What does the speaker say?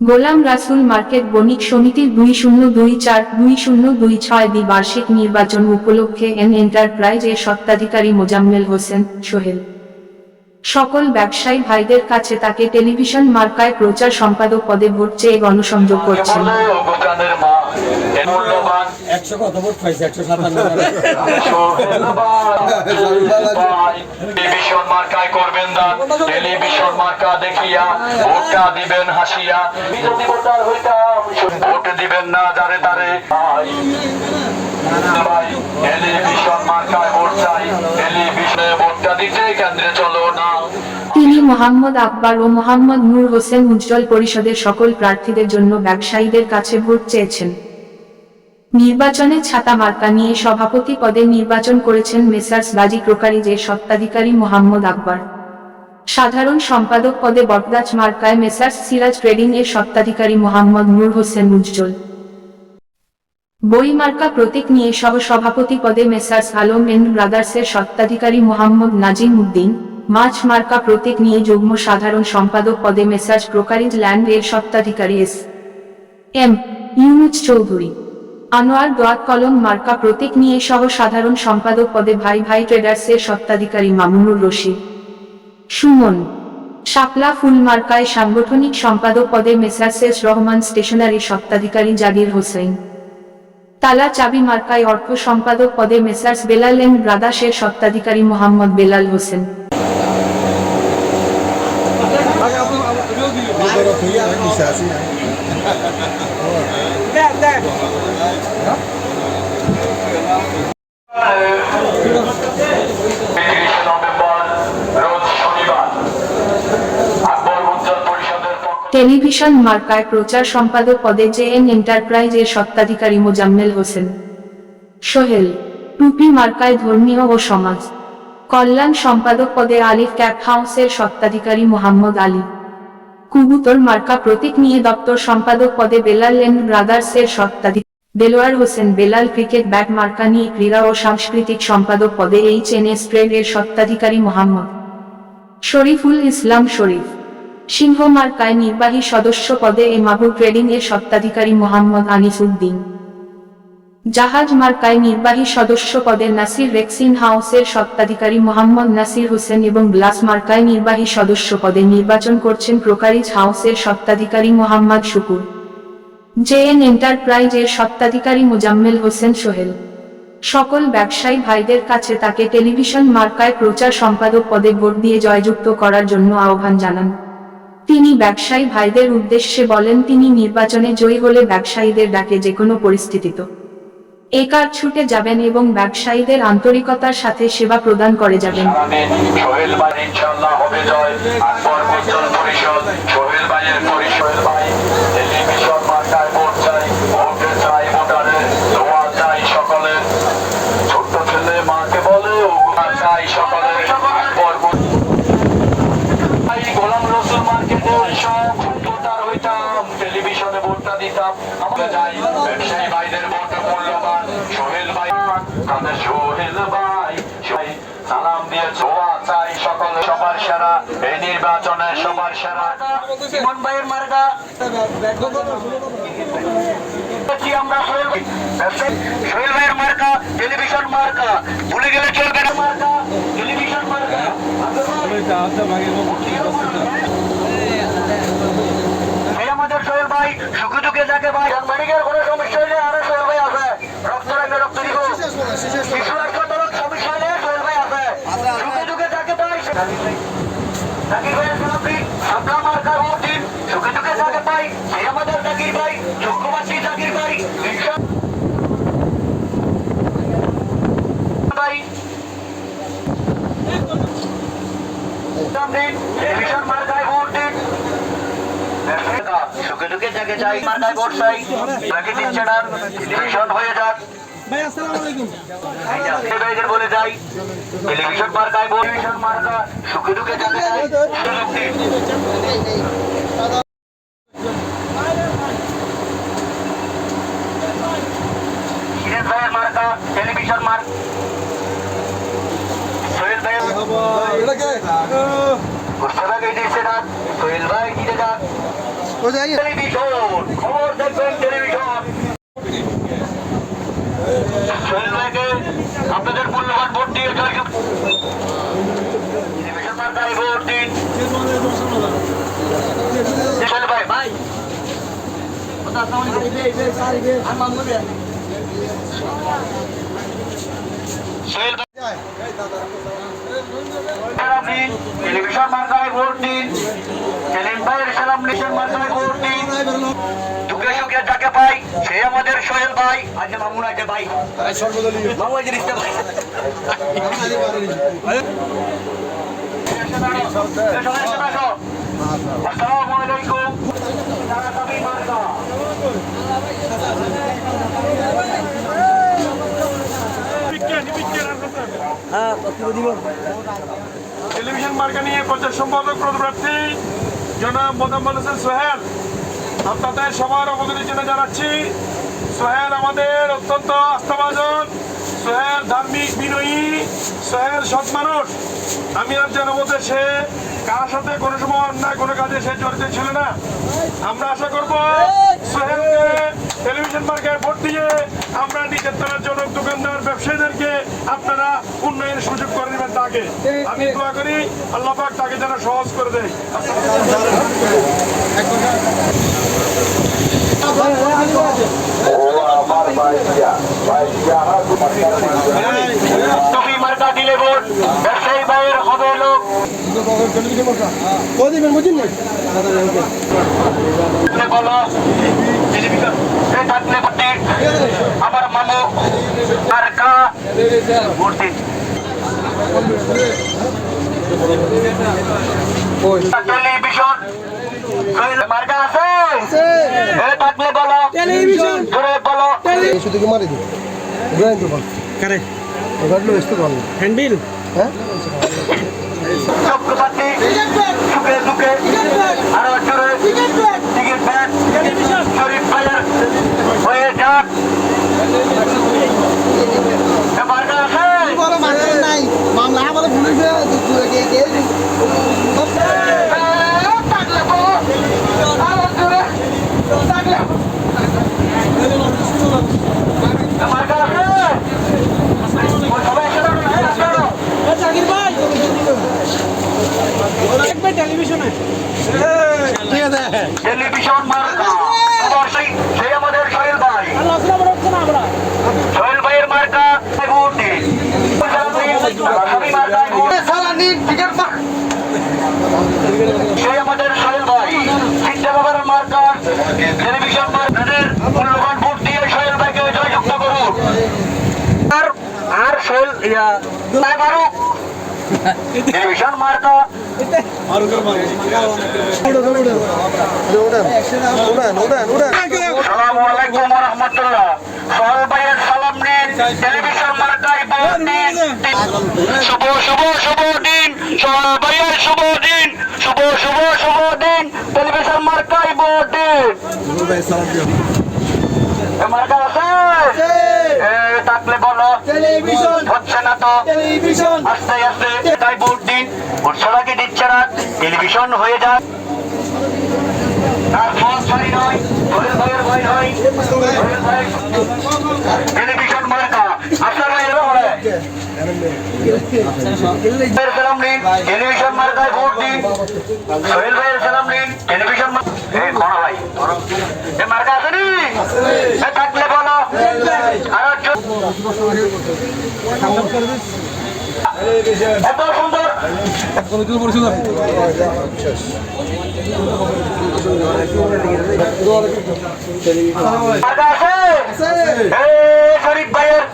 গোলাম রাসুল মার্কেট বণিক সমিতির দুই শূন্য দুই চার, দুই শূন্য দুই ছয় দ্বিবার্ষিক নির্বাচন উপলক্ষে এন এন্টারপ্রাইজ এর সত্ত্বাধিকারী মোজাম্মেল হোসেন সোহেল। সকল ব্যবসায়ী ভাইদের কাছে তাকে টেলিভিশন মার্কায় প্রচার সম্পাদক পদে ভোট চেয়ে গণসংযোগ করছেন। টেলিভিশন মার্কায় করবেন দান টেলিভিশন মার্কা দেখিয়া ভোটটা দিবেন হাসিয়া। ভোট দিবেন না যারে তারে ভাই ভাই, টেলিভিশন মার্কায় ভোট চাই টেলিভিশনে ভোটটা দিতে কেন্দ্রে চলো না তিনি মোহাম্মদ আকবর ও মোহাম্মদ নূর হোসেন উজ্জ্বল পরিষদের সকল প্রার্থীদের জন্য ব্যবসায়ীদের কাছে ভোট চেয়েছেন। নির্বাচনে ছাতা মার্কা নিয়ে সভাপতি পদে নির্বাচন করেছেন মেসার্স বাজি ক্রোকারিজের স্বত্বাধিকারী মোহাম্মদ আকবর। সাধারণ সম্পাদক পদে বটগাছ মার্কায় মেসার্স সিরাজ ট্রেডিং এর স্বত্বাধিকারী মোহাম্মদ নূর হোসেন উজ্জ্বল। বই মার্কা প্রতীক নিয়ে সহ সভাপতি পদে মেসার্স আলম এন্ড ব্রাদার্সের স্বত্বাধিকারী মোহাম্মদ নাজিম উদ্দিন। মাছ মার্কা প্রতীক নিয়ে যুগ্ম সাধারণ সম্পাদক পদে মেসার্স ক্রোকারিজ ল্যান্ড এর স্বত্বাধিকারী এস. এম. ইউনুজ চৌধুরী। আনোয়ার দোয়াত কলম মার্কা প্রতীক নিয়ে সহ সাধারণ সম্পাদক পদে ভাই ভাই ট্রেডার্সের স্বত্বাধিকারী মামুনুর রশিদ। সুমন। শাপলা ফুল মার্কায় সাংগঠনিক সম্পাদক পদে মেসার্সেস রহমান স্টেশনারি স্বত্বাধিকারী জাবির হোসেন। তালা চাবি মার্কায় অর্থ সম্পাদক পদে মেসার্স বেলাল এন্ড ব্রাদার্সের স্বত্বাধিকারী মোহাম্মদ বেলাল হোসেন। টেলিভিশন মার্কায় প্রচার সম্পাদক পদে জে এন এন্টারপ্রাইজ এর স্বত্বাধিকারী মোজাম্মেল হোসেন। সোহেল টুপি মার্কায় ধর্মীয় ও সমাজ। কল্যাণ সম্পাদক পদে আলিফ ক্যাপ হাউসের স্বত্বাধিকারী মোহাম্মদ আলী। কুবুতর মার্কা প্রতীক নিয়ে দপ্তর সম্পাদক পদে বেলাল এন্ড ব্রাদার্সের সত্তাধিক দেলোয়ার হোসেন বেলাল ক্রিকেট ব্যাট মার্কা নিয়ে ক্রীড়া ও সাংস্কৃতিক সম্পাদক পদে এইচ এন এস ট্রেডের স্বত্বাধিকারী মোহাম্মদ শরীফুল ইসলাম শরীফ। সিংহ মার্কায় নির্বাহী সদস্য পদে এ মাহবুব ট্রেডিং এর স্বত্বাধিকারী মোহাম্মদ আনিস উদ্দিন জাহাজ মার্কায় নির্বাহী সদস্য পদে নাসির রেক্সিন হাউসের স্বত্বাধিকারী মোহাম্মদ নাসির হোসেন এবং গ্লাস মার্কায় নির্বাহী সদস্য পদে নির্বাচন করছেন প্রকারিজ হাউসের স্বত্বাধিকারী Mohammad Shukur. J N enterprise এর স্বত্বাধিকারী মোজাম্মেল হোসেন সোহেল। সকল ব্যবসায়ী ভাইদের কাছে তাকে টেলিভিশন মার্কায় প্রচার সম্পাদক পদে ভোট দিয়ে জয়যুক্ত করার জন্য আহ্বান জানান। তিনি ব্যবসায়ী ভাইদের উদ্দেশ্যে বলেন, তিনি নির্বাচনে জয়ী হলে ব্যবসায়ীদের ডাকে যে কোনো পরিস্থিতিতে একার ছুটে যাবেন এবং ব্যবসায়ীদের আন্তরিকতার সাথে সেবা প্রদান করে যাবেন। সোহেল ভাই হবে জয়। উজ্জ্বল পরিষদ সোহেল ভাইয়ের পরিষদ ভাই টেলিভিশন মার্কায় ভোট চাই ভোট চাই ভোটারের দোয়া চাই সকলের ছোট্ট ছেলে মাকে বলে ওগুলা চাই সকলের আকবর ভাই গোলাম রসুল মার্কেটে সব ভোটার টেলিভিশনে ভোটটা দিতাম। আমরা যাই ব্যবসায়ী ভাইদের ভোট মূল্যবান। সোহেল ভাই তাদের সোহেল ভাই? সোহেল সালাম দিয়ে ছোয়া চাই সকলে সবার সেরা। এই নির্বাচনে সবার সেরা। ইমন ভাইয়ের মার্কা। কি আমরা ভাই সুখে দুঃখে যাকে ভাই মেডিকেল কোনো সমস্যা হলে আরও ভাই আছে। রক্ত লাগবে রক্ত দিব। শিশু হাসপাতাল সমস্যা হলে ভাই আছে। সুখে দুঃখে যাকে ভাই জাকির ভাইয়ের সামনে সাবলা মার্কার ভোট দিন। সুখে দুঃখে যাকে পাই সেই আমাদের জাকির ভাই যোগ্যবাসী জাকির ভাই ভাই। সামনে টেলিভিশন দিন দুঃখে যাকে চাই মার্কায় ভোট চাই তাকে দিচ্ছে না টেলিভিশন হয়ে যাক। ভাই বলে যাই টেলিভিশন মার্কায় টেলিভিশন মার্কা সুখে মার্কা টেলিভিশন মার্ক সোহেল না সোহেল ভাই গিয়ে যাক টেলিভিশন খবর দেখবেন টেলিভিশন সোহেল ভাইকে আপনাদের মূল্যবান ভোট দিয়ে জয় টেলিভিশন মার্কায় ভোট দিন। সোহেল ভাই। ভাই। সোহেল ভাই। আপনি টেলিভিশন মার্কায় ভোট দিন। সেলিম ভাইয়ের সালাম নিশন মার্কায় ভোট দিন। দুঃখে সুখে যাকে পাই সে আমাদের সোহেল ভাই। আজকে মামুন আছে ভাই। মামু আছে রিস্তা ভাই। আসসালামু আলাইকুম তারাতারি মার্কা টেলিভিশন মার্কা নিয়ে প্রচার সম্পাদক পদপ্রার্থী জনাব মোদাম্মদ হোসেন সোহেল। আপনাদের সবার অবগতির জন্য জানাচ্ছি, সোহেল আমাদের অত্যন্ত আস্থাভাজন, সোহেল ধার্মিক বিনয়ী, সোহেল সৎ মানুষ। আমি আর জানাব যে সে কার সাথে কোনো সময় অন্যায় কোনো কাজে সে জড়িত ছিল না। আমরা আশা করব টেলিভিশন মার্কেট ভোট দিয়ে আমরা নিজের তলার জনক দোকানদার ব্যবসায়ীদেরকে আপনারা উন্নয়নের সুযোগ করে দেবেন তাকে। আমি দোয়া করি আল্লাহ পাক তাকে যেন সহজ করে দেয়। তুমি মার্কা দিলে ভোট ব্যবসায়ী ভাইয়ের হবে লোক। আমার মামু ভোট। দিন টেলিভিশন। মার্কা আছে? থাকলে বলো? টেলিভিশন। জোরে বলো। শুধু কি মারি দিই কারে? ওখানে ব্যস্ত বল। হ্যান্ডবিল? হ্যাঁ? আরও জোরে টিকিট ব্যাট শরীফ ভাইয়ের হয়ে যাক এ মার্কা আছে বড় মারতে নাই মামলা বলে পুলিশ কে কে টেলিভিশনে টেলিভিশন মার্কা অবশ্যই সেই আমাদের সোহেল ভাই সোহেল ভাইয়ের মার্কা ভোট দিন সবই মার্কায় ভোট সেই আমাদের সোহেল ভাই চিন্তা বাবার মার্কা, টেলিভিশন মার্কাদের মূল্যবান ভোট দিয়ে সোহেল ভাইকে জয়যুক্ত করুন। আর আর সোহেল, ইয়া ফারুক, টেলিভিশন মার্কা। সালামু শুভ শুভ শুভ দিন। সোহেল শুভ দিন। শুভ শুভ শুভ দিন। টেলিভিশন মার্কায় ভোট দিন। মার্কা আছে? থাকলে বলো। টেলিভিশন। হচ্ছে না তো? টেলিভিশন। আস্তে আস্তে তাই ভোট দিন। ভোট ছাড়া দিচ্ছে না? টেলিভিশন হয়ে যাক। আর ফোন ছাড়ি নয়। সোহেল ভাইয়ের ভয় নয়। টেলিভিশন মার্কা আপনার ভাই এরকম বলে ভাইয়ের সালাম নিন টেলিভিশন মার্কায় ভোট দিন সোহেল ভাইয়ের সালাম নিন টেলিভিশন এই কোন ভাই এ মার্কা আছে নি থাকলে বলো আর এত সুন্দর মার্কা আছে শরীফ ভাইয়ের